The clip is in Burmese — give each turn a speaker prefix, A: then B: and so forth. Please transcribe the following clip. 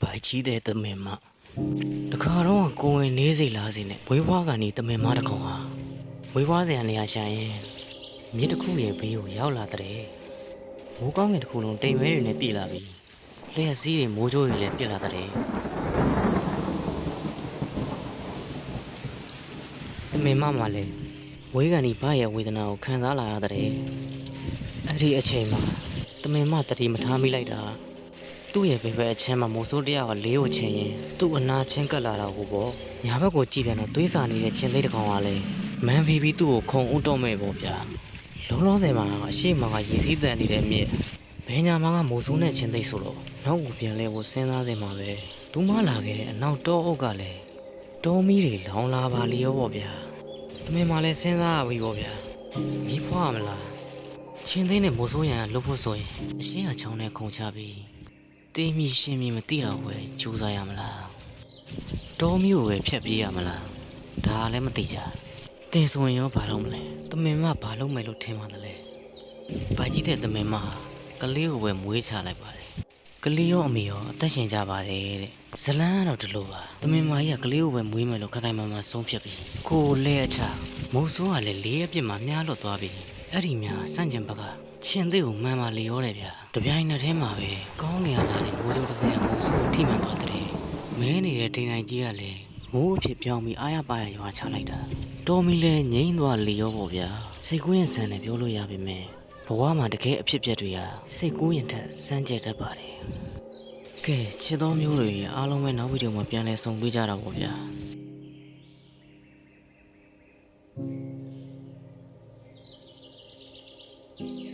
A: ဘိုက်ကြီးတဲ့တမင်မတခါတော့ကိုဝင်နေစိလားစိနဲ့ဝေးဘွားကနေတမင်မတစ်ကောင်ဟာဝေးဘွားစရာနေရာရှာရင်မြစ်တစ်ခုရဲ့ဘေးကိုရောက်လာတဲ့မိုးကောင်းငင်တစ်ခုလုံးတိမ်မဲတွေနဲ့ပြည်လာပြီးလျှက်စည်းတွေမိုးကြိုးတွေလည်းပြစ်လာတဲ့တမင်မမှလည်းဝေးကန်ဒီဘရဲ့ဝေဒနာကိုခံစားလာရတဲ့အဲ့ဒီအချိန်မှာတမင်မတတိမထားမိလိုက်တာ သူ့ရဲ့ဘယ်ဘက်အချင်းမှာမိုးစိုးတရားကလေးကိုချင်းရင်သူ့အနာချင်းကပ်လာတာကိုပေါ့ညာဘက်ကိုကြည့်ပြန်တော့သွေးစာနေတဲ့ချင်းသေးတစ်ကောင်ကလည်းမန်ဖီပြီးသူ့ကိုခုံဥတော့မဲ့ပေါ့ဗျာလုံးလုံးစင်မှာအရှိမကရည်စည်းတန်နေတဲ့မြစ်ဘယ်ညာမှာကမိုးစိုးနဲ့ချင်းသေးဆိုတော့နောက်ကိုပြန်လဲဖို့စဉ်းစားနေမှာပဲသူမလာခဲ့တဲ့အနောက်တောအုပ်ကလည်းတောမီးတွေလောင်လာပါလျောပေါ့ဗျာသမင်မှလည်းစဉ်းစားရပြီပေါ့ဗျာမီးဖွားမလားချင်းသေးနဲ့မိုးစိုးရန်ကလှုပ်ဖို့ဆိုရင်အရှင်းအချောင်းနဲ့ခုံချပြီး တေးမြရှင်းမြမသိတော့ဘယ်ကြိုးစားရမလားတောမျိုးပဲဖြတ်ပြေးရမလားဒါလည်းမသိကြတင်ဆိုရင်ရောဘာလုပ်မလဲတမင်မဘာလုပ်မယ်လို့ထင်ပါသလဲဘာကြီးတဲ့တမင်မဟာကလေးကိုပဲမွေးချလိုက်ပါတယ်ကလေးရောအမေရောအသက်ရှင်ကြပါတယ်တဲ့ဇလန်းကတော့ဒီလိုပါတမင်မကြီးကကလေးကိုပဲမွေးမယ်လို့ခိုင်ခိုင်မာမာဆုံးဖြတ်ပြီးကိုယ်လဲအချမိုးဆိုးကလည်းလေးအပြစ်မှာမြားလွတ်သွားပြီးအဲ့ဒီများစန့်ကျင်ဘက်က ချင်းသေးကိုမှန်ပါလေရောတယ်ဗျာတပြိုင်နက်တည်းမှာပဲကောင်းနေရလာတဲ့မိုးကြိုးတစ်စက်မိုးဆူထိမှန်သွားတဲ့မင်းနေတဲ့ဒိန်တိုင်းကြီးကလည်းမိုးအဖြစ်ပြောင်းပြီးအားရပါရရွာချလိုက်တာတော်မီလည်းငိမ့်သွားလေရောပေါ့ဗျာစိတ်ကူးရင်ဆန်တယ်ပြောလို့ရပါမယ်ဘဝမှာတကယ်အဖြစ်အပျက်တွေဟာစိတ်ကူးရင်ထက်စမ်းကြတတ်ပါတယ်ကဲချစ်တော်မျိုးတွေအားလုံးပဲနောက်ဗီဒီယိုမှာပြန်လည်ဆုံတွေ့ကြတာပေါ့ဗျာ။